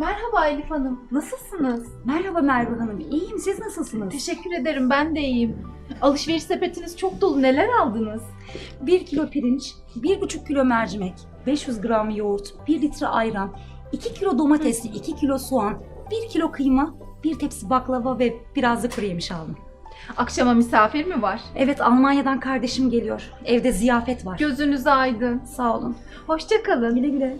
Merhaba Elif Hanım. Nasılsınız? Merhaba Merve Hanım. İyiyim. Siz nasılsınız? Teşekkür ederim. Ben de iyiyim. Alışveriş sepetiniz çok dolu. Neler aldınız? 1 kilo pirinç, 1,5 kilo mercimek, 500 gram yoğurt, 1 litre ayran, 2 kilo domatesli, 2 kilo soğan, 1 kilo kıyma, bir tepsi baklava ve biraz da kuru yemiş aldım. Akşama misafir mi var? Evet Almanya'dan kardeşim geliyor. Evde ziyafet var. Gözünüz aydın. Sağ olun. Hoşça kalın. Güle güle.